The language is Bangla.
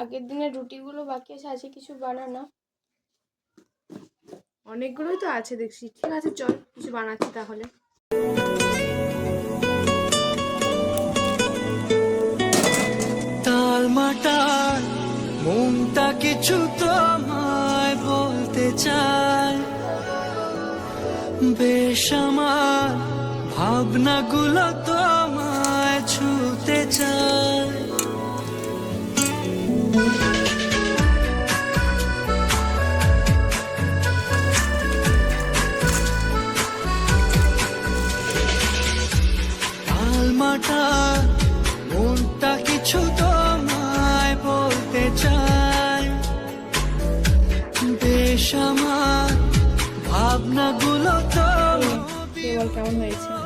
আগের দিনের রুটিগুলো বাকি আছে আজকে কিছু বানানো। অনেকগুলোই তো আছে দেখছি। ঠিক আছে চল কিছু বানাচ্ছি তাহলে। টালমাটাল মনটা কিছু তোমায় বলতে চায়। বেশ আমার ভাবনাগুলো তোমায় ছুতে চায়। টালমাটাল মনটা কিছু তোমায় বলতে চায় বেশ আমার ভাবনাগুলো তো কেমন হয়েছে?